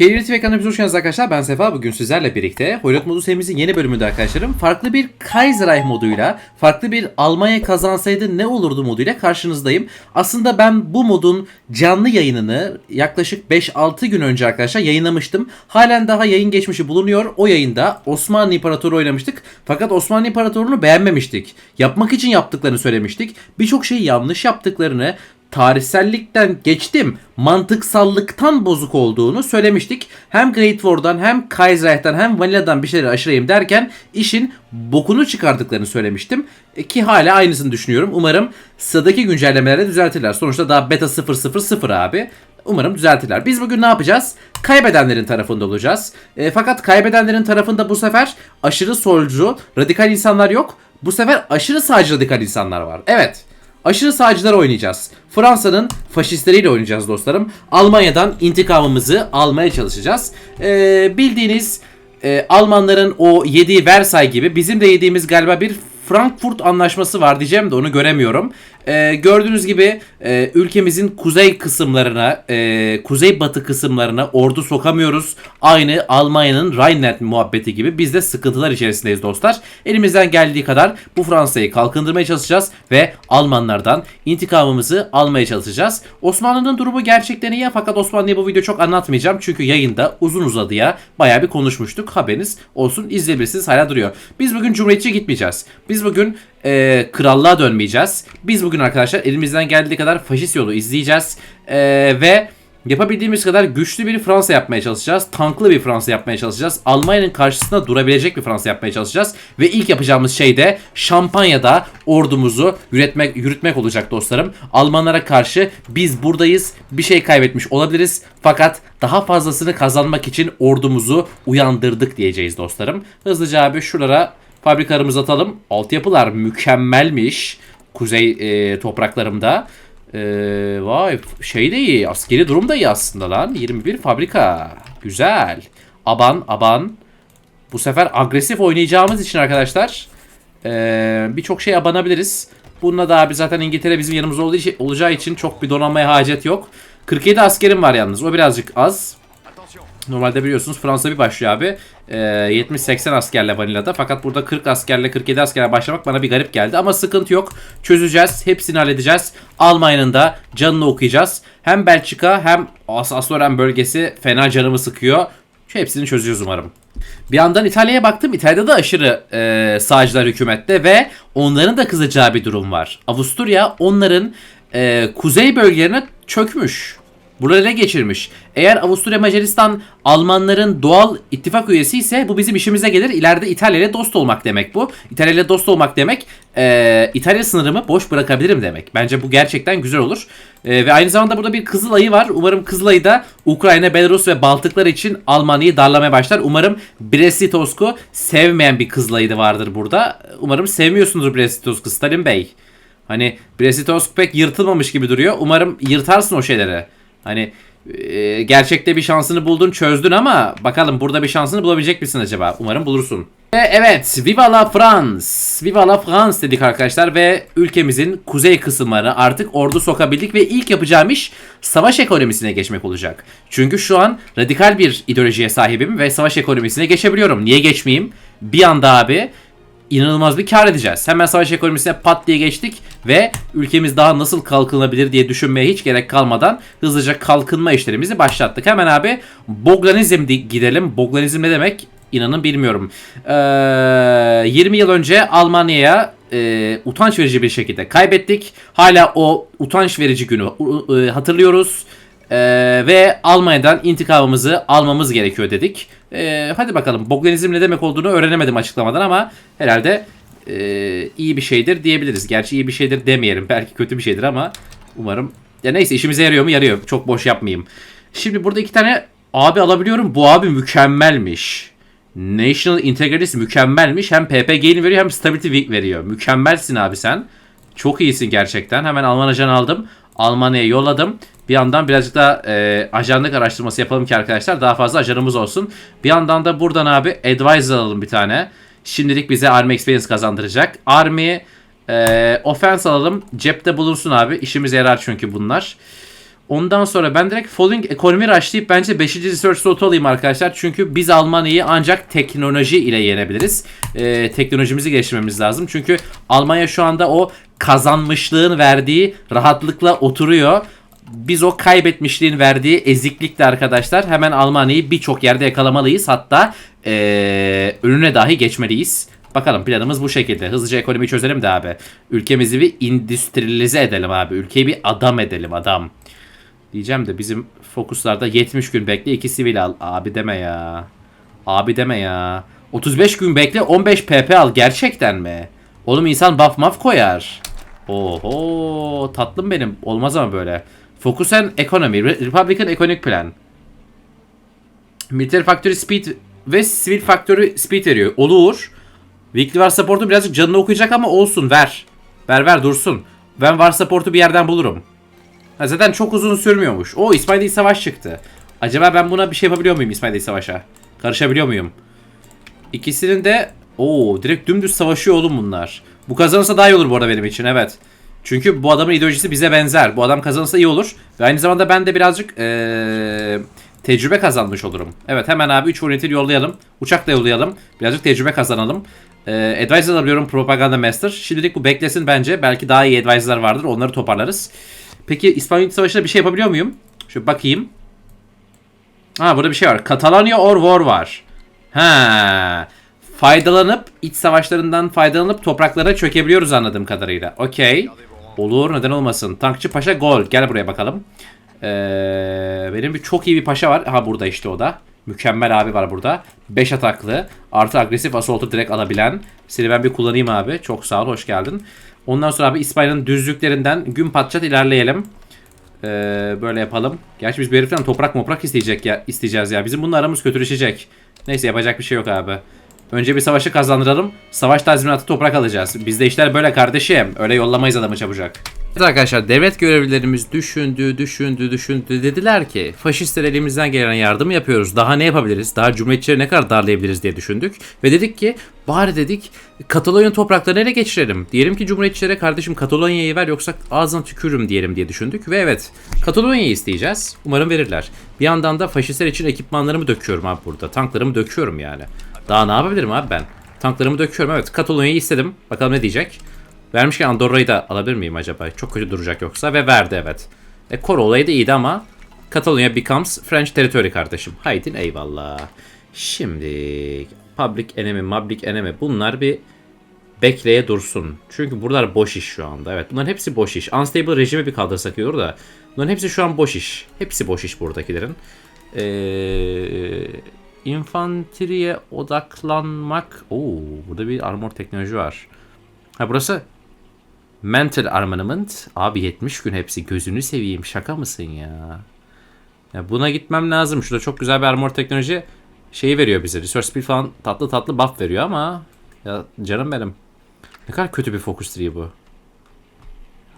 Keyifli TV kanalımıza hoş geldiniz arkadaşlar. Ben Sefa. Bugün sizlerle birlikte Hoylot modu serimizin yeni bölümünde arkadaşlarım farklı bir Kaiserreich moduyla, farklı bir Almanya kazansaydı ne olurdu moduyla karşınızdayım. Aslında ben bu modun canlı yayınını yaklaşık 5-6 gün önce arkadaşlar yayınlamıştım. Halen daha yayın geçmişi bulunuyor. O yayında Osmanlı İmparatoru oynamıştık. Fakat Osmanlı İmparatorluğunu beğenmemiştik. Yapmak için yaptıklarını söylemiştik. Birçok şeyi yanlış yaptıklarını, tarihsellikten geçtim mantıksallıktan bozuk olduğunu söylemiştik. Hem Great War'dan hem Kaiserreich'ten hem Vanilla'dan bir şeyler aşırayım derken işin bokunu çıkardıklarını söylemiştim. E, Ki hala aynısını düşünüyorum. Umarım sıradaki güncellemelerde düzeltirler. Sonuçta daha beta 000 abi. Umarım düzeltirler. Biz bugün ne yapacağız? Kaybedenlerin tarafında olacağız. E, fakat kaybedenlerin tarafında bu sefer aşırı solcu, radikal insanlar yok. Bu sefer aşırı sağcı radikal insanlar var. Evet. Aşırı sağcılar oynayacağız. Fransa'nın faşistleriyle oynayacağız dostlarım. Almanya'dan intikamımızı almaya çalışacağız. Ee, bildiğiniz e, Almanların o yediği Versay gibi bizim de yediğimiz galiba bir Frankfurt anlaşması var diyeceğim de onu göremiyorum. Ee, gördüğünüz gibi e, ülkemizin kuzey kısımlarına, e, kuzey batı kısımlarına ordu sokamıyoruz. Aynı Almanya'nın Rhineland muhabbeti gibi biz de sıkıntılar içerisindeyiz dostlar. Elimizden geldiği kadar bu Fransa'yı kalkındırmaya çalışacağız ve Almanlardan intikamımızı almaya çalışacağız. Osmanlı'nın durumu gerçekten iyi fakat Osmanlı'yı bu video çok anlatmayacağım. Çünkü yayında uzun uzadıya bayağı bir konuşmuştuk. Haberiniz olsun izleyebilirsiniz hala duruyor. Biz bugün Cumhuriyetçi gitmeyeceğiz. Biz bugün e, krallığa dönmeyeceğiz. Biz bugün arkadaşlar elimizden geldiği kadar faşist yolu izleyeceğiz. E, ve yapabildiğimiz kadar güçlü bir Fransa yapmaya çalışacağız. Tanklı bir Fransa yapmaya çalışacağız. Almanya'nın karşısında durabilecek bir Fransa yapmaya çalışacağız. Ve ilk yapacağımız şey de Şampanya'da ordumuzu yürütmek, yürütmek olacak dostlarım. Almanlara karşı biz buradayız. Bir şey kaybetmiş olabiliriz. Fakat daha fazlasını kazanmak için ordumuzu uyandırdık diyeceğiz dostlarım. Hızlıca abi şuralara fabrikalarımızı atalım. Altyapılar mükemmelmiş. Kuzey e, topraklarımda. E, vay şey de iyi. Askeri durum da iyi aslında lan. 21 fabrika. Güzel. Aban aban. Bu sefer agresif oynayacağımız için arkadaşlar e, birçok şey abanabiliriz. Bununla da abi zaten İngiltere bizim yanımızda olacağı için çok bir donanmaya hacet yok. 47 askerim var yalnız. O birazcık az. Normalde biliyorsunuz Fransa bir başlıyor abi. Ee, 70-80 askerle Vanilla'da. Fakat burada 40 askerle 47 askerle başlamak bana bir garip geldi. Ama sıkıntı yok. Çözeceğiz. Hepsini halledeceğiz. Almanya'nın da canını okuyacağız. Hem Belçika hem As Asloren bölgesi fena canımı sıkıyor. Şu hepsini çözeceğiz umarım. Bir yandan İtalya'ya baktım. İtalya'da da aşırı e, sağcılar hükümette ve onların da kızacağı bir durum var. Avusturya onların e, kuzey bölgelerine çökmüş. Buraları ele geçirmiş. Eğer Avusturya Macaristan Almanların doğal ittifak üyesi ise bu bizim işimize gelir. İleride İtalya ile dost olmak demek bu. İtalya ile dost olmak demek e, İtalya sınırımı boş bırakabilirim demek. Bence bu gerçekten güzel olur. E, ve aynı zamanda burada bir Kızılay'ı var. Umarım Kızılay'ı da Ukrayna, Belarus ve Baltıklar için Almanya'yı darlamaya başlar. Umarım Brest-Litovsk'u sevmeyen bir Kızılay'ı da vardır burada. Umarım sevmiyorsundur Brest-Litovsk'u Stalin Bey. Hani Brest-Litovsk pek yırtılmamış gibi duruyor. Umarım yırtarsın o şeyleri. Hani e, gerçekte bir şansını buldun çözdün ama bakalım burada bir şansını bulabilecek misin acaba? Umarım bulursun. Ve evet Viva la France. Viva la France dedik arkadaşlar ve ülkemizin kuzey kısımlarına artık ordu sokabildik ve ilk yapacağım iş savaş ekonomisine geçmek olacak. Çünkü şu an radikal bir ideolojiye sahibim ve savaş ekonomisine geçebiliyorum. Niye geçmeyeyim? Bir anda abi inanılmaz bir kar edeceğiz. Hemen savaş ekonomisine pat diye geçtik ve ülkemiz daha nasıl kalkınabilir diye düşünmeye hiç gerek kalmadan hızlıca kalkınma işlerimizi başlattık. Hemen abi Bogdanizm gidelim. Bogdanizm ne demek? İnanın bilmiyorum. Ee, 20 yıl önce Almanya'ya e, utanç verici bir şekilde kaybettik. Hala o utanç verici günü e, hatırlıyoruz. Ee, ve Almanya'dan intikamımızı almamız gerekiyor dedik. Ee, hadi bakalım Bogdanizm ne demek olduğunu öğrenemedim açıklamadan ama herhalde e, iyi bir şeydir diyebiliriz. Gerçi iyi bir şeydir demeyelim. Belki kötü bir şeydir ama umarım. Ya neyse işimize yarıyor mu? Yarıyor. Çok boş yapmayayım. Şimdi burada iki tane abi alabiliyorum. Bu abi mükemmelmiş. National Integrity mükemmelmiş. Hem PPG'ni veriyor hem Stability Week veriyor. Mükemmelsin abi sen. Çok iyisin gerçekten. Hemen Alman ajan aldım. Almanya'ya yolladım. Bir yandan birazcık da e, ajanlık araştırması yapalım ki arkadaşlar daha fazla ajanımız olsun. Bir yandan da buradan abi advisor alalım bir tane. Şimdilik bize Army Experience kazandıracak. Army e, offense alalım. Cepte bulunsun abi. İşimize yarar çünkü bunlar. Ondan sonra ben direkt Following Economy rushlayıp bence 5. Research slotu alayım arkadaşlar. Çünkü biz Almanya'yı ancak teknoloji ile yenebiliriz. Ee, teknolojimizi geliştirmemiz lazım. Çünkü Almanya şu anda o kazanmışlığın verdiği rahatlıkla oturuyor. Biz o kaybetmişliğin verdiği eziklikle arkadaşlar hemen Almanya'yı birçok yerde yakalamalıyız. Hatta ee, önüne dahi geçmeliyiz. Bakalım planımız bu şekilde. Hızlıca ekonomiyi çözelim de abi. Ülkemizi bir endüstrilize edelim abi. Ülkeyi bir adam edelim adam. Diyeceğim de bizim fokuslarda 70 gün bekle 2 sivil al. Abi deme ya. Abi deme ya. 35 gün bekle 15 pp al. Gerçekten mi? Oğlum insan buff maf koyar. Oho tatlım benim. Olmaz ama böyle. Focus and Economy. Re- Republican Economic Plan. Military Factory Speed ve Civil Factory Speed veriyor. Olur. Weekly War Support'u birazcık canını okuyacak ama olsun ver. Ver ver dursun. Ben War Support'u bir yerden bulurum. Ha, zaten çok uzun sürmüyormuş. O İsmail Değil Savaş çıktı. Acaba ben buna bir şey yapabiliyor muyum İsmail Değil Savaş'a? Karışabiliyor muyum? İkisinin de o direkt dümdüz savaşıyor oğlum bunlar. Bu kazanırsa daha iyi olur bu arada benim için evet. Çünkü bu adamın ideolojisi bize benzer. Bu adam kazanırsa iyi olur. Ve aynı zamanda ben de birazcık eee, tecrübe kazanmış olurum. Evet hemen abi 3 unit'i yollayalım. Uçakla yollayalım. Birazcık tecrübe kazanalım. Eee advisor alabiliyorum Propaganda Master. Şimdilik bu beklesin bence. Belki daha iyi advisor'lar vardır. Onları toparlarız. Peki İspanyol Savaşı'nda bir şey yapabiliyor muyum? Şöyle bakayım. Ha burada bir şey var. Catalonia or War var. Ha. Faydalanıp iç savaşlarından faydalanıp topraklara çökebiliyoruz anladığım kadarıyla. Okey. Olur neden olmasın. Tankçı Paşa gol. Gel buraya bakalım. Ee, benim bir çok iyi bir paşa var. Ha burada işte o da. Mükemmel abi var burada. 5 ataklı. Artı agresif assault'u direkt alabilen. Seni ben bir kullanayım abi. Çok sağ ol. Hoş geldin. Ondan sonra abi İspanya'nın düzlüklerinden gün patçat ilerleyelim. Ee, böyle yapalım. Gerçi biz bir heriften toprak moprak isteyecek ya, isteyeceğiz ya. Bizim bununla aramız kötüleşecek. Neyse yapacak bir şey yok abi. Önce bir savaşı kazandıralım. Savaş tazminatı toprak alacağız. Bizde işler böyle kardeşim. Öyle yollamayız adamı çabucak. Evet arkadaşlar devlet görevlilerimiz düşündü, düşündü, düşündü. Dediler ki faşistler elimizden gelen yardım yapıyoruz. Daha ne yapabiliriz? Daha cumhuriyetçileri ne kadar darlayabiliriz diye düşündük. Ve dedik ki bari dedik Katalonya topraklarını ele geçirelim. Diyelim ki cumhuriyetçilere kardeşim Katalonya'yı ver yoksa ağzına tükürürüm diyelim diye düşündük. Ve evet Katalonya'yı isteyeceğiz. Umarım verirler. Bir yandan da faşistler için ekipmanlarımı döküyorum abi burada. Tanklarımı döküyorum yani. Daha ne yapabilirim abi ben? Tanklarımı döküyorum evet. Katalonya'yı istedim. Bakalım ne diyecek. Vermişken Andorra'yı da alabilir miyim acaba? Çok kötü duracak yoksa. Ve verdi evet. E Kor olayı da iyiydi ama Catalonia becomes French territory kardeşim. Haydin eyvallah. Şimdi public enemy, public enemy bunlar bir bekleye dursun. Çünkü buralar boş iş şu anda. Evet bunların hepsi boş iş. Unstable rejimi bir kaldırsak iyi olur da. Bunların hepsi şu an boş iş. Hepsi boş iş buradakilerin. Ee, infanteriye odaklanmak. Oo, burada bir armor teknoloji var. Ha burası mental armament. Abi 70 gün hepsi gözünü seveyim. Şaka mısın ya? Ya buna gitmem lazım. Şurada çok güzel bir armor teknoloji şeyi veriyor bize. Research speed falan tatlı tatlı buff veriyor ama ya canım benim. Ne kadar kötü bir focus tree bu.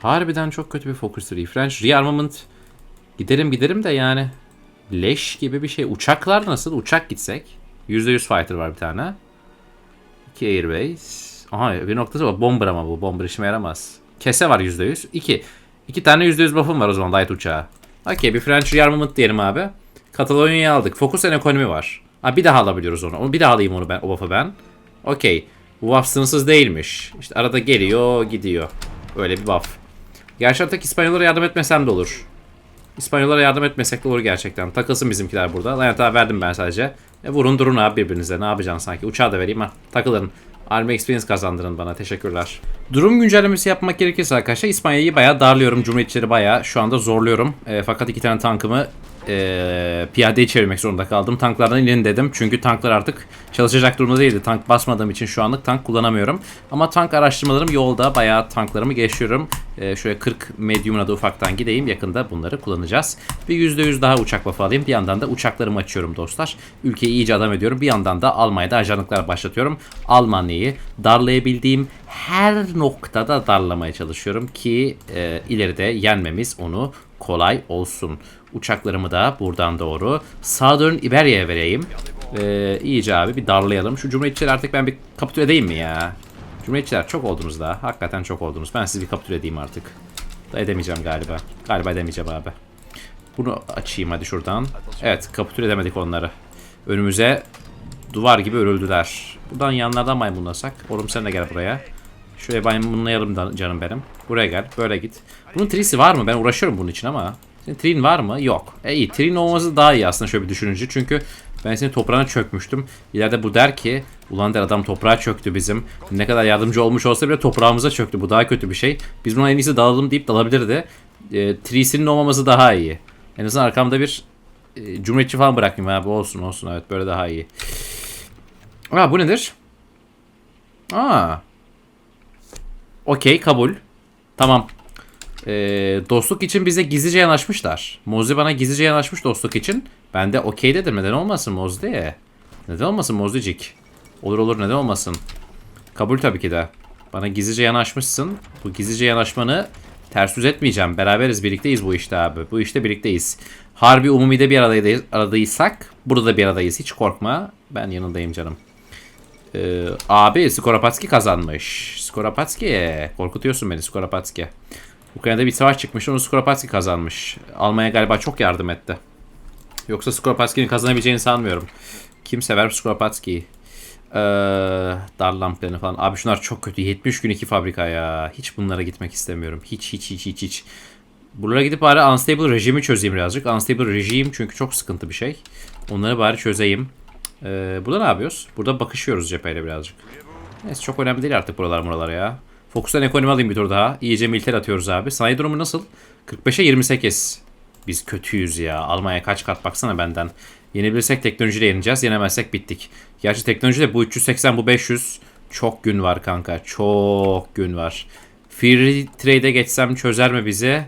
Harbiden çok kötü bir focus tree. French rearmament giderim giderim de yani leş gibi bir şey. Uçaklar nasıl? Uçak gitsek. %100 fighter var bir tane. 2 airbase. Aha bir noktası var. Bomber ama bu. Bomber işime yaramaz. Kese var %100. 2. 2 tane %100 buff'um var o zaman light uçağı. Okey bir French rearmament diyelim abi. Katalonya'yı aldık. Focus and ekonomi var. Ha bir daha alabiliyoruz onu bir daha alayım onu ben o buff'ı ben. Okey. Bu buff sınırsız değilmiş. İşte arada geliyor gidiyor. Öyle bir buff. Gerçi artık İspanyollara yardım etmesem de olur. İspanyollara yardım etmesek de olur gerçekten. Takılsın bizimkiler burada. Lanet abi verdim ben sadece. E vurun durun abi birbirinize. Ne yapacaksın sanki? Uçağı da vereyim ha. Takılın. Army Experience kazandırın bana. Teşekkürler. Durum güncellemesi yapmak gerekirse arkadaşlar İspanya'yı bayağı darlıyorum. Cumhuriyetçileri bayağı şu anda zorluyorum. E, fakat iki tane tankımı e, piyadeye çevirmek zorunda kaldım. Tanklardan inin dedim. Çünkü tanklar artık çalışacak durumda değildi. Tank basmadığım için şu anlık tank kullanamıyorum. Ama tank araştırmalarım yolda. Bayağı tanklarımı geçiyorum. E, şöyle 40 medium'una da ufaktan gideyim. Yakında bunları kullanacağız. Bir %100 daha uçak buff'ı alayım. Bir yandan da uçaklarımı açıyorum dostlar. Ülkeyi iyice adam ediyorum. Bir yandan da Almanya'da ajanlıklar başlatıyorum. Almanya'yı darlayabildiğim her noktada darlamaya çalışıyorum ki e, ileride yenmemiz onu kolay olsun. Uçaklarımı da buradan doğru Southern Iberia'ya vereyim. Ee, iyice abi bir darlayalım. Şu Cumhuriyetçileri artık ben bir kapitüle edeyim mi ya? Cumhuriyetçiler çok oldunuz da. Hakikaten çok oldunuz. Ben sizi bir kapitüle edeyim artık. Da edemeyeceğim galiba. Galiba edemeyeceğim abi. Bunu açayım hadi şuradan. Evet kapitüle edemedik onları. Önümüze duvar gibi örüldüler. Buradan yanlardan maymunlasak. Oğlum sen de gel buraya. Şuraya maymunlayalım canım benim. Buraya gel. Böyle git. Bunun trisi var mı? Ben uğraşıyorum bunun için ama. Senin trin var mı? Yok. E iyi. Trin olması daha iyi aslında şöyle bir düşününce. Çünkü ben senin toprağına çökmüştüm. İleride bu der ki ulan der adam toprağa çöktü bizim. Ne kadar yardımcı olmuş olsa bile toprağımıza çöktü. Bu daha kötü bir şey. Biz buna en iyisi dalalım deyip dalabilirdi. E, trisinin olmaması daha iyi. En azından arkamda bir e, cumhuriyetçi falan bırakmayayım abi. Olsun olsun evet böyle daha iyi. Aa bu nedir? Aa. Okey kabul. Tamam. Ee, dostluk için bize gizlice yanaşmışlar. Mozi bana gizlice yanaşmış dostluk için. Ben de okey dedim. Neden olmasın Mozdi? Neden olmasın Mozdicik? Olur olur neden olmasın? Kabul tabii ki de. Bana gizlice yanaşmışsın. Bu gizlice yanaşmanı ters yüz etmeyeceğim. Beraberiz birlikteyiz bu işte abi. Bu işte birlikteyiz. Harbi umumide bir aradayız, aradaysak burada da bir aradayız. Hiç korkma. Ben yanındayım canım. Ee, abi Skorapatski kazanmış. Skorapatski korkutuyorsun beni Skorapatski. Ukrayna'da bir savaş çıkmış onu Skorapatski kazanmış. Almanya galiba çok yardım etti. Yoksa Skorapatski'nin kazanabileceğini sanmıyorum. Kim sever Skorapatski'yi? Ee, Darlamplerini falan. Abi şunlar çok kötü. 70 gün iki fabrika ya. Hiç bunlara gitmek istemiyorum. Hiç hiç hiç hiç hiç. Buralara gidip bari unstable rejimi çözeyim birazcık. Unstable rejim çünkü çok sıkıntı bir şey. Onları bari çözeyim. Ee, burada ne yapıyoruz? Burada bakışıyoruz cepheyle birazcık. Neyse çok önemli değil artık buralar buralar ya. Fokustan ekonomi alayım bir tur daha. İyice militer atıyoruz abi. Sanayi durumu nasıl? 45'e 28. Biz kötüyüz ya. Almanya kaç kat baksana benden. Yenebilirsek teknolojiyle yeneceğiz. Yenemezsek bittik. Gerçi teknolojide bu 380 bu 500. Çok gün var kanka. Çok gün var. Free trade'e geçsem çözer mi bizi?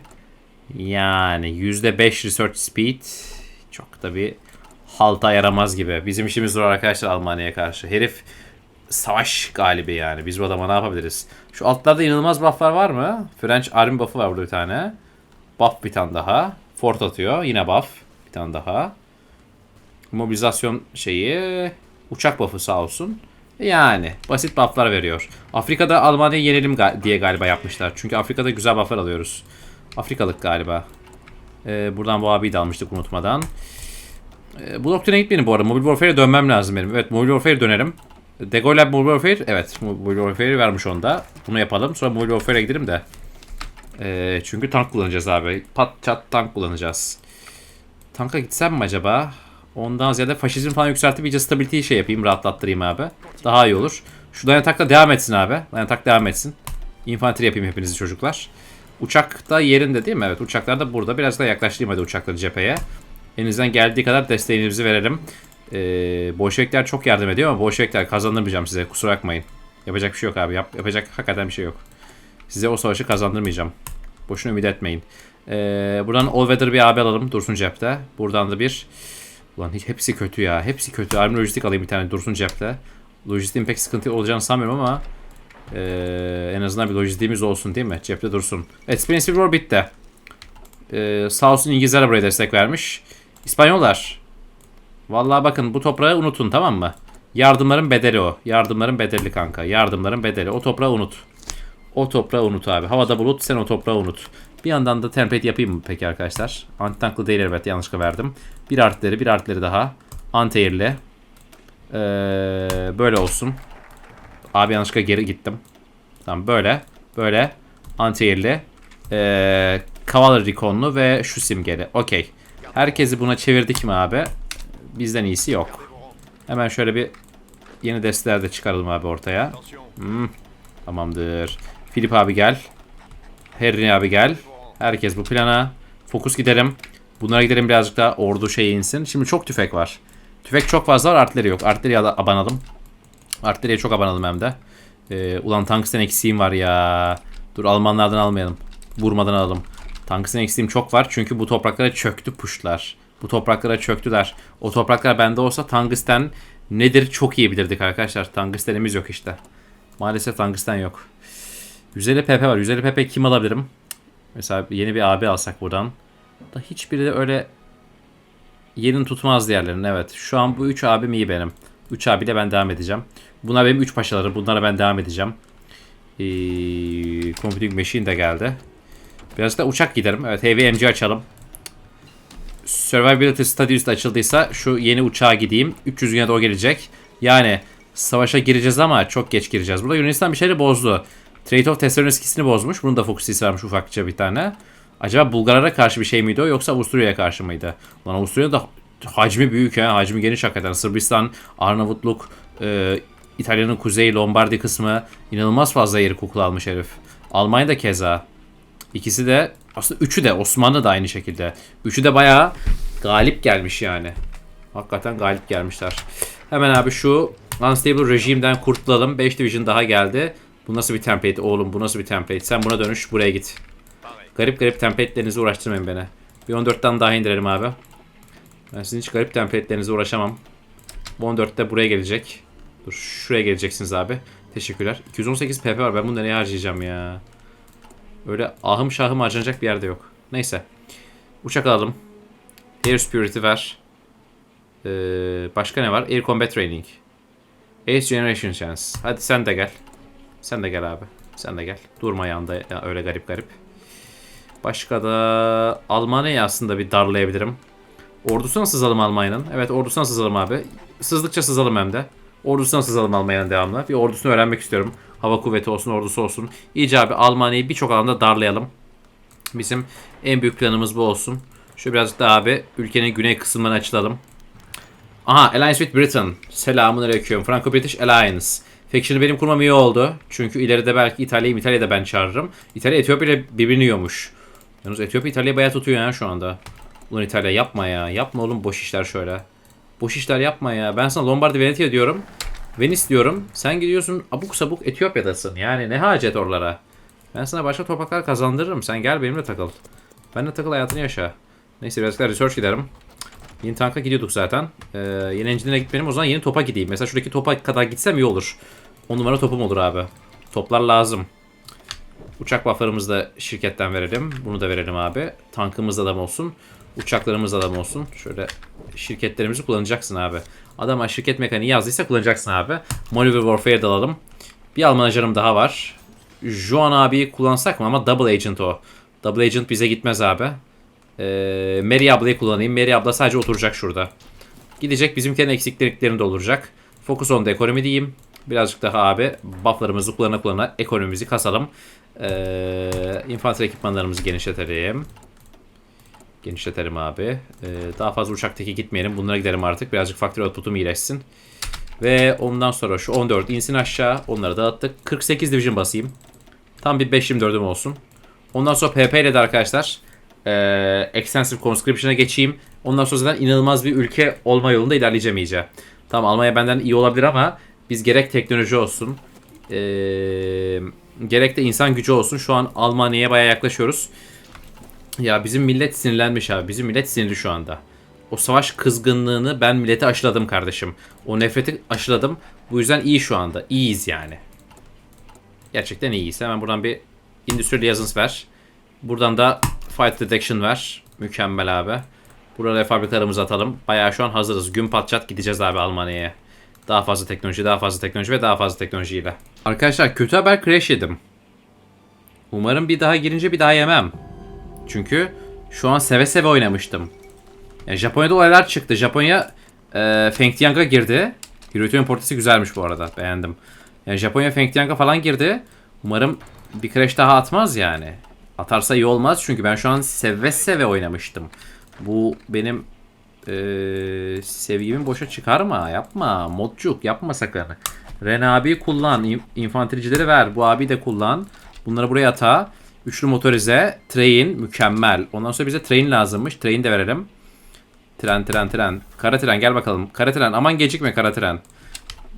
Yani %5 research speed. Çok da bir halta yaramaz gibi. Bizim işimiz zor arkadaşlar Almanya'ya karşı. Herif savaş galibi yani. Biz bu adama ne yapabiliriz? Şu altlarda inanılmaz bufflar var mı? French Army buff'ı var burada bir tane. Buff bir tane daha. Fort atıyor. Yine buff. Bir tane daha. Mobilizasyon şeyi. Uçak buff'ı sağ olsun. Yani basit bufflar veriyor. Afrika'da Almanya'yı yenelim ga- diye galiba yapmışlar. Çünkü Afrika'da güzel bufflar alıyoruz. Afrikalık galiba. Ee, buradan bu abiyi de almıştık unutmadan. Ee, bu doktrine gitmeyelim bu arada. Mobile Warfare'e dönmem lazım benim. Evet Mobile Warfare'e dönerim. De Gaulle Mobile Warfare. Evet Mobile Warfare'i vermiş onda. Bunu yapalım. Sonra Mobile Warfare'e gidelim de. Ee, çünkü tank kullanacağız abi. Pat çat tank kullanacağız. Tanka gitsem mi acaba? Ondan ziyade faşizm falan yükseltip iyice stability'yi şey yapayım. Rahatlattırayım abi. Daha iyi olur. Şu dayanakta devam etsin abi. Dayanak devam etsin. Infantry yapayım hepinizi çocuklar. Uçak da yerinde değil mi? Evet uçaklar da burada. Biraz da yaklaştırayım hadi uçakları cepheye. Elinizden geldiği kadar desteğinizi verelim. Ee, Bolşevikler çok yardım ediyor ama Bolşevikler kazandırmayacağım size. Kusura bakmayın. Yapacak bir şey yok abi. Yap, yapacak hakikaten bir şey yok. Size o savaşı kazandırmayacağım. Boşuna ümit etmeyin. Ee, buradan All Weather bir abi alalım. Dursun cepte. Buradan da bir... Ulan hiç, hepsi kötü ya. Hepsi kötü. Army Lojistik alayım bir tane Dursun cepte. Lojistiğin pek sıkıntı olacağını sanmıyorum ama... Ee, en azından bir lojistiğimiz olsun değil mi? Cepte dursun. Evet Spring Civil War bitti. Ee, sağ olsun İngilizler buraya destek vermiş. İspanyollar. Vallahi bakın bu toprağı unutun tamam mı? Yardımların bedeli o. Yardımların bedeli kanka. Yardımların bedeli. O toprağı unut. O toprağı unut abi. Havada bulut sen o toprağı unut. Bir yandan da template yapayım mı peki arkadaşlar? Anti tanklı değil elbette yanlışlıkla verdim. Bir artları bir artları daha. Anti air'li. Ee, böyle olsun. Abi yanlışlıkla geri gittim. Tamam böyle. Böyle. Anti air'li. Ee, Cavalry konulu ve şu simgeli. Okey. Herkesi buna çevirdik mi abi? Bizden iyisi yok. Hemen şöyle bir yeni desteler de çıkaralım abi ortaya. Hmm, tamamdır. Filip abi gel. Harry abi gel. Herkes bu plana. Fokus gidelim. Bunlara gidelim birazcık daha ordu şey insin. Şimdi çok tüfek var. Tüfek çok fazla var artleri yok. Artleri abanalım. Artilleriye çok abanalım hem de. Ee, ulan tanksten eksiğim var ya. Dur Almanlardan almayalım. Vurmadan alalım. Tanksten eksiğim çok var çünkü bu topraklara çöktü puşlar. Bu topraklara çöktüler. O topraklar bende olsa tangsten nedir çok iyi bilirdik arkadaşlar. Tangstenimiz yok işte. Maalesef tangsten yok. 150 PP var. 150 PP kim alabilirim? Mesela yeni bir AB alsak buradan. Da hiçbiri de öyle yerini tutmaz diğerlerinin. Evet. Şu an bu 3 abim iyi benim. 3 abiyle ben devam edeceğim. Bunlar benim 3 paşalarım. Bunlara ben devam edeceğim. Ee, Computing Machine de geldi. Biraz da uçak giderim. Evet MG açalım. Survivability Studies açıldıysa şu yeni uçağa gideyim. 300 güne de o gelecek. Yani savaşa gireceğiz ama çok geç gireceğiz. Burada Yunanistan bir şeyleri bozdu. Trade of Thessaloniki'sini bozmuş. Bunun da fokusisi varmış ufakça bir tane. Acaba Bulgarlara karşı bir şey miydi o yoksa Avusturya'ya karşı mıydı? Lan Avusturya da hacmi büyük ha. Hacmi geniş hakikaten. Sırbistan, Arnavutluk, e, İtalya'nın kuzey Lombardi kısmı inanılmaz fazla yeri kukla almış herif. Almanya da keza. İkisi de aslında üçü de Osmanlı da aynı şekilde. Üçü de bayağı galip gelmiş yani. Hakikaten galip gelmişler. Hemen abi şu Unstable Regime'den kurtulalım. 5 Division daha geldi. Bu nasıl bir template oğlum bu nasıl bir template? Sen buna dönüş buraya git. Garip garip template'lerinizi uğraştırmayın beni. Bir 14'ten daha indirelim abi. Ben sizin hiç garip template'lerinize uğraşamam. Bu 14'te buraya gelecek. Dur şuraya geleceksiniz abi. Teşekkürler. 218 PP var ben bunu nereye harcayacağım ya. Öyle ahım şahım harcanacak bir yerde yok. Neyse. Uçak alalım. Air Spirit'i ver. Ee, başka ne var? Air Combat Training. Ace Generation Chance. Hadi sen de gel. Sen de gel abi. Sen de gel. Durma yanında ya, öyle garip garip. Başka da Almanya'yı aslında bir darlayabilirim. Ordusuna sızalım Almanya'nın. Evet ordusuna sızalım abi. Sızdıkça sızalım hem de. Ordusuna sızalım Almanya'nın devamlı. Bir ordusunu öğrenmek istiyorum. Hava kuvveti olsun, ordusu olsun. İyice Almanya'yı birçok alanda darlayalım. Bizim en büyük planımız bu olsun. Şöyle birazcık daha abi ülkenin güney kısımlarını açılalım. Aha Alliance with Britain. Selamun aleyküm. Franco-British Alliance. Faction'ı benim kurmam iyi oldu. Çünkü ileride belki İtalya'yı İtalya'yı da ben çağırırım. İtalya Etiyopya ile birbirini yiyormuş. Yalnız Etiyopya İtalya'yı bayağı tutuyor ya şu anda. Ulan İtalya yapma ya. Yapma oğlum boş işler şöyle. Boş işler yapma ya. Ben sana Lombardi Venetia diyorum. Venice diyorum. Sen gidiyorsun abuk sabuk Etiyopya'dasın. Yani ne hacet oralara. Ben sana başka topraklar kazandırırım. Sen gel benimle takıl. Benimle takıl hayatını yaşa. Neyse birazcık daha research giderim. Yeni tanka gidiyorduk zaten. Ee, yeni engine'e gitmedim o zaman yeni topa gideyim. Mesela şuradaki topa kadar gitsem iyi olur. 10 numara topum olur abi. Toplar lazım. Uçak bufflarımızı da şirketten verelim. Bunu da verelim abi. Tankımız da adam olsun. Uçaklarımız da adam olsun. Şöyle şirketlerimizi kullanacaksın abi. Adama şirket mekaniği yazdıysa kullanacaksın abi. Maneuver Warfare da alalım. Bir Alman ajanım daha var. Juan abiyi kullansak mı ama Double Agent o. Double Agent bize gitmez abi. Ee, Mary ablayı kullanayım. Mary abla sadece oturacak şurada. Gidecek bizimkilerin eksikliklerini dolduracak. Focus on ekonomi diyeyim. Birazcık daha abi bufflarımızı kullanana kullanana ekonomimizi kasalım. Ee, infantry ekipmanlarımızı genişletelim. Genişletelim abi. Ee, daha fazla uçaktaki gitmeyelim. Bunlara gidelim artık. Birazcık factory output'um iyileşsin. Ve ondan sonra şu 14 insin aşağı. Onları dağıttık. 48 division basayım. Tam bir 5-24'üm olsun. Ondan sonra PP ile de arkadaşlar e, Extensive Conscription'a geçeyim. Ondan sonra zaten inanılmaz bir ülke olma yolunda ilerleyeceğim iyice. Tamam Almanya benden iyi olabilir ama biz gerek teknoloji olsun e, gerek de insan gücü olsun. Şu an Almanya'ya bayağı yaklaşıyoruz. Ya bizim millet sinirlenmiş abi. Bizim millet sinirli şu anda. O savaş kızgınlığını ben millete aşıladım kardeşim. O nefreti aşıladım. Bu yüzden iyi şu anda. İyiyiz yani. Gerçekten iyiyiz. Hemen buradan bir Industrial Liaisons ver. Buradan da Fight Detection ver. Mükemmel abi. Buraya fabrikalarımızı atalım. Bayağı şu an hazırız. Gün patçat gideceğiz abi Almanya'ya. Daha fazla teknoloji, daha fazla teknoloji ve daha fazla teknolojiyle. Arkadaşlar kötü haber crash yedim. Umarım bir daha girince bir daha yemem. Çünkü şu an seve seve oynamıştım. Yani Japonya'da olaylar çıktı. Japonya e, Feng Tiang'a girdi. Hiroto'nun portresi güzelmiş bu arada. Beğendim. Yani Japonya Feng Tiang'a falan girdi. Umarım bir crash daha atmaz yani. Atarsa iyi olmaz çünkü ben şu an seve seve oynamıştım. Bu benim e, sevgimin boşa çıkarma. Yapma. Modcuk yapma sakın. Ren abi kullan. in- infantericileri ver. Bu abi de kullan. Bunları buraya ata. Üçlü motorize. Train. Mükemmel. Ondan sonra bize train lazımmış. Train de verelim. Tren tren tren. Kara tren gel bakalım. Kara tren aman gecikme kara tren.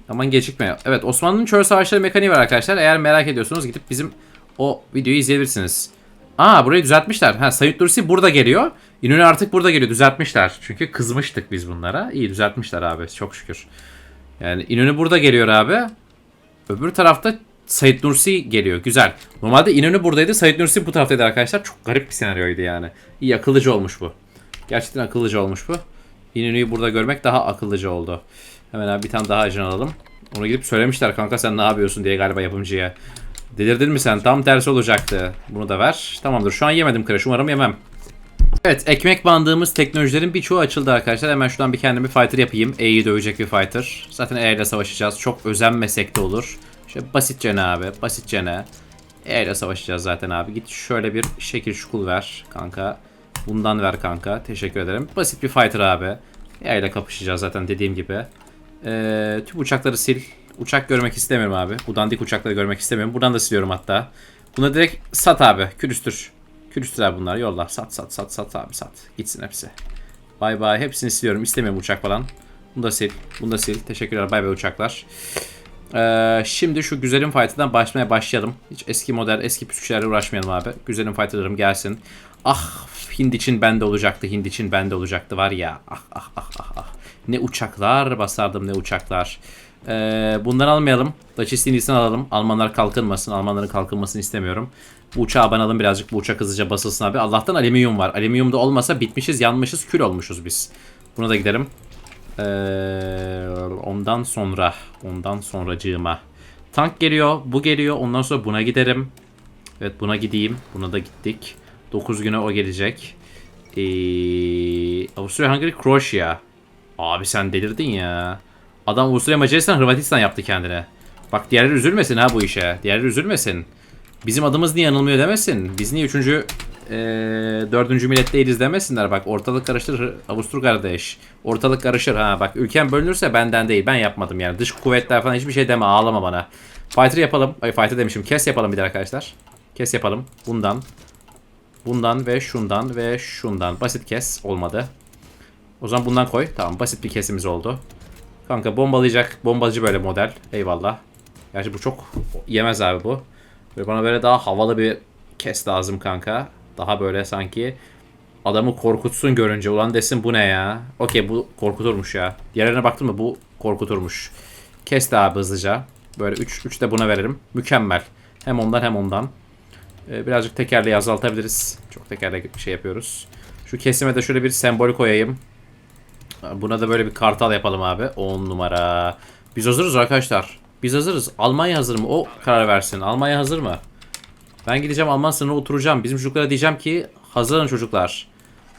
Aman gecikme. Evet Osmanlı'nın çöl savaşları mekaniği var arkadaşlar. Eğer merak ediyorsanız gidip bizim o videoyu izleyebilirsiniz. Aa burayı düzeltmişler. Ha Sayut Nursi burada geliyor. İnönü artık burada geliyor. Düzeltmişler. Çünkü kızmıştık biz bunlara. İyi düzeltmişler abi. Çok şükür. Yani İnönü burada geliyor abi. Öbür tarafta Sayit Nursi geliyor. Güzel. Normalde İnönü buradaydı. Sayit Nursi bu taraftaydı arkadaşlar. Çok garip bir senaryoydu yani. İyi akıllıca olmuş bu. Gerçekten akıllıca olmuş bu. İnönü'yü burada görmek daha akıllıca oldu. Hemen abi bir tane daha ajan alalım. Onu gidip söylemişler kanka sen ne yapıyorsun diye galiba yapımcıya. Delirdin mi sen? Tam tersi olacaktı. Bunu da ver. Tamamdır. Şu an yemedim crash. Umarım yemem. Evet ekmek bandığımız teknolojilerin birçoğu açıldı arkadaşlar. Hemen şuradan bir kendime fighter yapayım. E'yi dövecek bir fighter. Zaten E ile savaşacağız. Çok özenmesek de olur. Şöyle basitçene abi. Basitçene. E ile savaşacağız zaten abi. Git şöyle bir şekil şukul ver kanka. Bundan ver kanka. Teşekkür ederim. Basit bir fighter abi. E ile kapışacağız zaten dediğim gibi. Ee, tüm uçakları sil. Uçak görmek istemiyorum abi. Bu dandik uçakları görmek istemiyorum. Buradan da siliyorum hatta. Buna direkt sat abi. Külüstür. Külüstür abi bunlar. Yolla. Sat sat sat sat abi sat. Gitsin hepsi. Bay bay. Hepsini siliyorum. İstemiyorum uçak falan. Bunu da sil. Bunu da sil. Teşekkürler. Bay bay uçaklar. Ee, şimdi şu güzelim fight'dan başlamaya başlayalım. Hiç eski model, eski püsküşlerle uğraşmayalım abi. Güzelim fight'larım gelsin. Ah Hind için bende olacaktı. Hind için bende olacaktı var ya. Ah ah ah ah ah. Ne uçaklar basardım ne uçaklar. Ee, bundan almayalım. Daçist Hindistan alalım. Almanlar kalkınmasın. Almanların kalkınmasını istemiyorum. Bu uçağı banalım birazcık. Bu uçak hızlıca basılsın abi. Allah'tan alüminyum var. Alüminyum da olmasa bitmişiz, yanmışız, kül olmuşuz biz. Buna da gidelim. Ee, ondan sonra, ondan sonracığıma. Tank geliyor, bu geliyor. Ondan sonra buna giderim. Evet buna gideyim. Buna da gittik. 9 güne o gelecek. Ee, Avusturya, Hungary, Kroatia. Abi sen delirdin ya. Adam Avusturya, Macaristan, Hırvatistan yaptı kendine. Bak diğerleri üzülmesin ha bu işe. Diğerleri üzülmesin. Bizim adımız niye yanılmıyor demesin. Biz niye üçüncü, eee dördüncü millet değiliz demesinler. Bak ortalık karıştır Avustur kardeş. Ortalık karışır ha. Bak ülkem bölünürse benden değil. Ben yapmadım yani. Dış kuvvetler falan hiçbir şey deme. Ağlama bana. Fighter yapalım. Ay fighter demişim. Kes yapalım bir de arkadaşlar. Kes yapalım. Bundan. Bundan ve şundan ve şundan. Basit kes. Olmadı. O zaman bundan koy. Tamam basit bir kesimiz oldu. Kanka bombalayacak. Bombacı böyle model. Eyvallah. Gerçi bu çok yemez abi bu. Böyle bana böyle daha havalı bir kes lazım kanka. Daha böyle sanki adamı korkutsun görünce. Ulan desin bu ne ya? Okey bu korkuturmuş ya. Diğerlerine baktın mı bu korkuturmuş. Kes de abi hızlıca. Böyle 3 3 de buna verelim. Mükemmel. Hem ondan hem ondan. Ee, birazcık tekerleği azaltabiliriz. Çok tekerlek şey yapıyoruz. Şu kesime de şöyle bir sembol koyayım. Buna da böyle bir kartal yapalım abi. 10 numara. Biz hazırız arkadaşlar. Biz hazırız. Almanya hazır mı? O karar versin. Almanya hazır mı? Ben gideceğim Alman sınırına oturacağım. Bizim çocuklara diyeceğim ki hazırlanın çocuklar.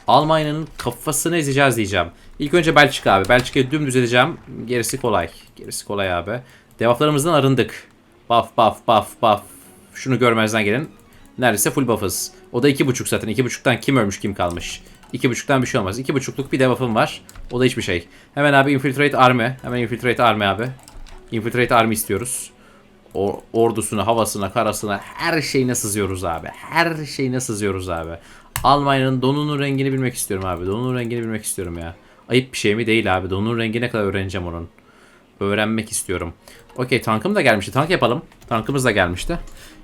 Almanya'nın kafasını ezeceğiz diyeceğim. İlk önce Belçika abi. Belçika'yı dümdüz edeceğim. Gerisi kolay. Gerisi kolay abi. Devaflarımızdan arındık. Buff buff buff buff. Şunu görmezden gelin. Neredeyse full buff'ız. O da 2.5 zaten. 2.5'tan kim ölmüş kim kalmış. 2.5'tan bir şey olmaz. 2.5'luk bir debuff'ım var. O da hiçbir şey. Hemen abi Infiltrate Army. Hemen Infiltrate Army abi. Infiltrate Army istiyoruz. O, ordusuna, havasına, karasına her şeyine sızıyoruz abi. Her şeyine sızıyoruz abi. Almanya'nın donunun rengini bilmek istiyorum abi. Donunun rengini bilmek istiyorum ya. Ayıp bir şey mi değil abi. Donunun rengi ne kadar öğreneceğim onun. Öğrenmek istiyorum. Okey tankım da gelmişti. Tank yapalım. Tankımız da gelmişti.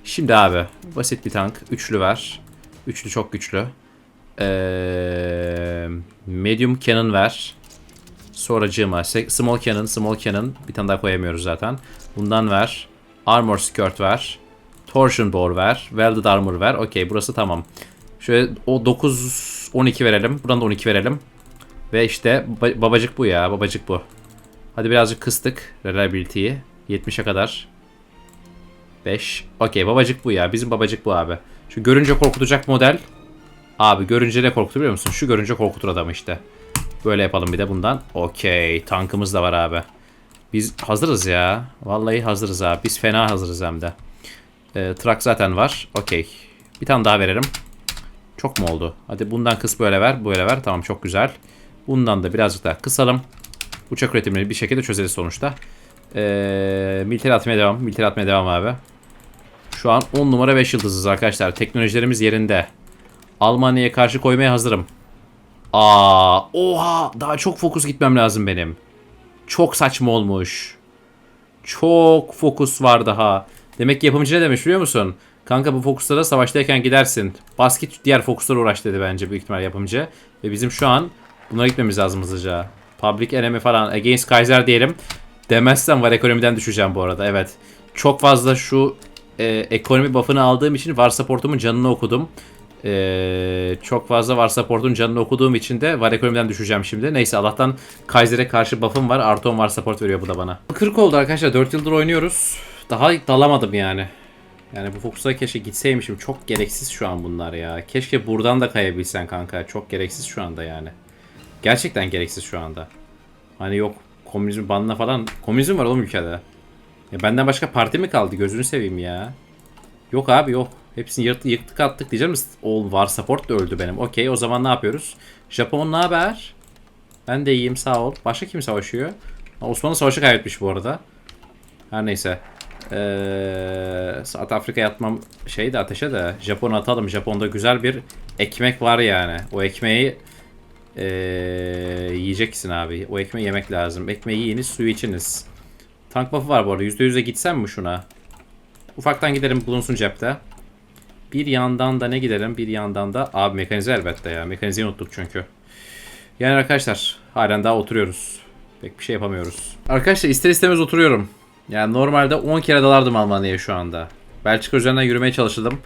Şimdi abi basit bir tank. Üçlü ver. Üçlü çok güçlü. Ee, medium cannon ver. Sonracığıma se- small cannon, small cannon bir tane daha koyamıyoruz zaten. Bundan ver. Armor skirt ver. Torsion bore ver. Welded armor ver. Okey burası tamam. Şöyle o 9 12 verelim. Buradan da 12 verelim. Ve işte ba- babacık bu ya. Babacık bu. Hadi birazcık kıstık reliability'yi. 70'e kadar. 5. Okey babacık bu ya. Bizim babacık bu abi. Şu görünce korkutacak model. Abi görünce ne korkutur biliyor musun? Şu görünce korkutur adamı işte. Böyle yapalım bir de bundan. Okey. Tankımız da var abi. Biz hazırız ya. Vallahi hazırız abi. Biz fena hazırız hem de. Ee, truck zaten var. Okey. Bir tane daha verelim. Çok mu oldu? Hadi bundan kıs böyle ver. Böyle ver. Tamam çok güzel. Bundan da birazcık daha kısalım. Uçak üretimini bir şekilde çözeriz sonuçta. Ee, militer atmaya devam. Militer atmaya devam abi. Şu an 10 numara 5 yıldızız arkadaşlar. Teknolojilerimiz yerinde. Almanya'ya karşı koymaya hazırım. Aa, oha, daha çok fokus gitmem lazım benim. Çok saçma olmuş. Çok fokus var daha. Demek ki yapımcı ne demiş biliyor musun? Kanka bu fokuslara savaştayken gidersin. Bas git diğer fokuslara uğraş dedi bence büyük ihtimal yapımcı. Ve bizim şu an bunlara gitmemiz lazım hızlıca. Public enemy falan. Against Kaiser diyelim. Demezsem var ekonomiden düşeceğim bu arada. Evet. Çok fazla şu e, ekonomi buff'ını aldığım için var supportumun canını okudum. Ee, çok fazla var support'un canını okuduğum için de var ekonomiden düşeceğim şimdi. Neyse Allah'tan Kaiser'e karşı buff'ım var. Artı 10 var support veriyor bu da bana. 40 oldu arkadaşlar. 4 yıldır oynuyoruz. Daha dalamadım yani. Yani bu Fox'a keşke gitseymişim. Çok gereksiz şu an bunlar ya. Keşke buradan da kayabilsen kanka. Çok gereksiz şu anda yani. Gerçekten gereksiz şu anda. Hani yok komünizm banına falan. Komünizm var oğlum ülkede. Ya benden başka parti mi kaldı? Gözünü seveyim ya. Yok abi yok. Hepsini yırt, yıktık attık diyeceğim. O var support da öldü benim. Okey o zaman ne yapıyoruz? Japon ne haber? Ben de iyiyim sağ ol. Başka kim savaşıyor? Osmanlı savaşı kaybetmiş bu arada. Her neyse. Ee, South Afrika'ya atmam şey de ateşe de Japon'a atalım. Japon'da güzel bir ekmek var yani. O ekmeği ee, yiyeceksin abi. O ekmeği yemek lazım. Ekmeği yiyiniz, suyu içiniz. Tank buff'ı var bu arada. %100'e gitsem mi şuna? Ufaktan gidelim bulunsun cepte. Bir yandan da ne gidelim? Bir yandan da abi mekanize elbette ya. Mekanizeyi unuttuk çünkü. Yani arkadaşlar halen daha oturuyoruz. Pek bir şey yapamıyoruz. Arkadaşlar ister istemez oturuyorum. Yani normalde 10 kere dalardım Almanya'ya şu anda. Belçika üzerinden yürümeye çalıştım.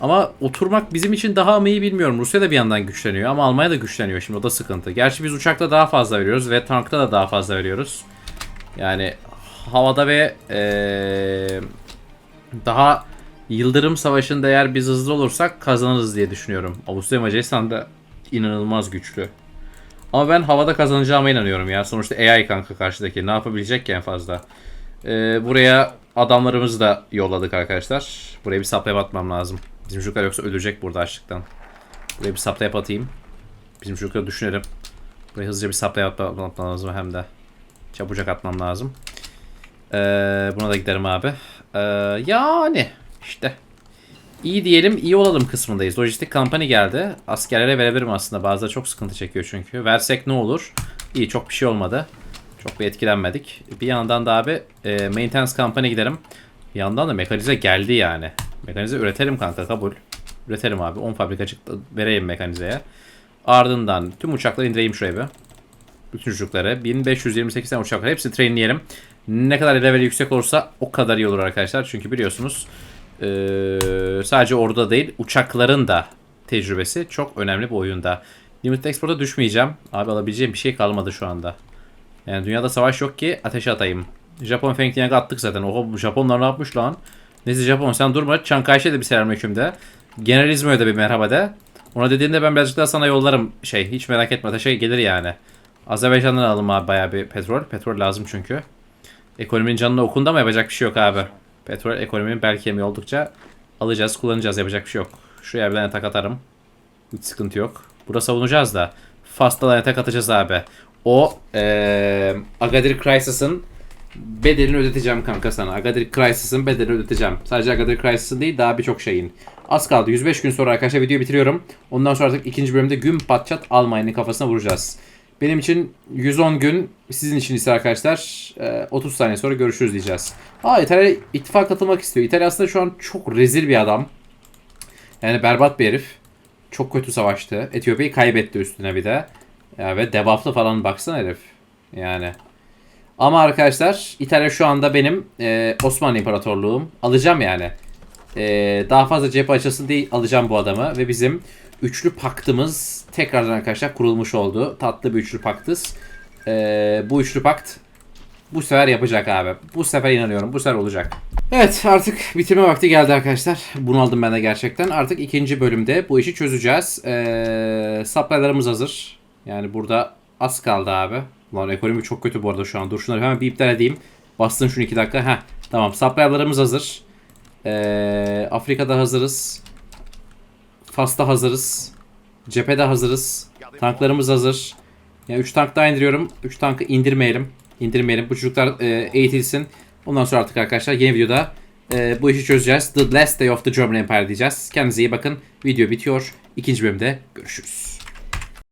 Ama oturmak bizim için daha mı iyi bilmiyorum. Rusya da bir yandan güçleniyor ama Almanya da güçleniyor şimdi o da sıkıntı. Gerçi biz uçakta daha fazla veriyoruz ve tankta da daha fazla veriyoruz. Yani havada ve eee, daha Yıldırım Savaşı'nda eğer biz hızlı olursak kazanırız diye düşünüyorum. Avusturya Macaristan da inanılmaz güçlü. Ama ben havada kazanacağıma inanıyorum ya. Sonuçta AI kanka karşıdaki. Ne yapabilecek ki en fazla? Ee, buraya adamlarımızı da yolladık arkadaşlar. Buraya bir saplayıp atmam lazım. Bizim çocuklar yoksa ölecek burada açlıktan. Buraya bir saplayıp atayım. Bizim çocukları düşünelim. Buraya hızlıca bir saplayıp atmam lazım hem de. Çabucak atmam lazım. Ee, buna da giderim abi. Ee, yani işte. İyi diyelim iyi olalım kısmındayız. Lojistik kampanya geldi. Askerlere verebilirim aslında. Bazıları çok sıkıntı çekiyor çünkü. Versek ne olur? İyi çok bir şey olmadı. Çok bir etkilenmedik. Bir yandan da abi e, maintenance kampanya gidelim. Bir yandan da mekanize geldi yani. Mekanize üretelim kanka kabul. Üretelim abi. 10 fabrikacık vereyim mekanizeye. Ardından tüm uçakları indireyim şuraya bir. Bütün çocukları. 1528 tane uçak var. Hepsini trainleyelim. Ne kadar level yüksek olursa o kadar iyi olur arkadaşlar. Çünkü biliyorsunuz ee, sadece orada değil uçakların da tecrübesi çok önemli bu oyunda. Limited Export'a düşmeyeceğim. Abi alabileceğim bir şey kalmadı şu anda. Yani dünyada savaş yok ki ateşe atayım. Japon Feng Tian'ı attık zaten. Bu Japonlar ne yapmış lan? Neyse Japon sen durma. Kai-shek'e de bir selamünaleyküm de. Generalizmo'ya da bir merhaba de. Ona dediğinde ben birazcık daha sana yollarım şey. Hiç merak etme ateşe gelir yani. Azerbaycan'dan alalım abi bayağı bir petrol. Petrol lazım çünkü. Ekonominin canına okundu ama yapacak bir şey yok abi. Petrol ekonominin bel kemiği oldukça alacağız, kullanacağız. Yapacak bir şey yok. Şuraya bir tane tak atarım. Hiç sıkıntı yok. Burada savunacağız da. Fast'ta da tak atacağız abi. O ee, Agadir Crisis'ın bedelini ödeteceğim kanka sana. Agadir Crisis'ın bedelini ödeteceğim. Sadece Agadir Crisis'ın değil daha birçok şeyin. Az kaldı. 105 gün sonra arkadaşlar videoyu bitiriyorum. Ondan sonra artık ikinci bölümde gün patçat Almanya'nın kafasına vuracağız. Benim için 110 gün, sizin için ise arkadaşlar e, 30 saniye sonra görüşürüz diyeceğiz. Aa İtalya ittifak katılmak istiyor. İtalya aslında şu an çok rezil bir adam. Yani berbat bir herif. Çok kötü savaştı. Etiyopya'yı kaybetti üstüne bir de. Ya ve debufflı falan baksana herif. Yani. Ama arkadaşlar İtalya şu anda benim e, Osmanlı İmparatorluğum. Alacağım yani. E, daha fazla cephe açılsın diye alacağım bu adamı. Ve bizim üçlü paktımız tekrardan arkadaşlar kurulmuş oldu. Tatlı bir üçlü paktız. E, bu üçlü pakt bu sefer yapacak abi. Bu sefer inanıyorum. Bu sefer olacak. Evet artık bitirme vakti geldi arkadaşlar. Bunu aldım ben de gerçekten. Artık ikinci bölümde bu işi çözeceğiz. Ee, supply'larımız hazır. Yani burada az kaldı abi. Lan ekonomi çok kötü bu arada şu an. Dur şunları hemen bir iptal edeyim. Bastın şunu iki dakika. Heh, tamam supply'larımız hazır. Ee, Afrika'da hazırız. Fas'ta hazırız. Cephede hazırız. Tanklarımız hazır. Yani 3 tank daha indiriyorum. 3 tankı indirmeyelim. İndirmeyelim. Bu çocuklar e, eğitilsin. Ondan sonra artık arkadaşlar yeni videoda e, bu işi çözeceğiz. The Last Day of the German Empire diyeceğiz. Kendinize iyi bakın. Video bitiyor. İkinci bölümde görüşürüz.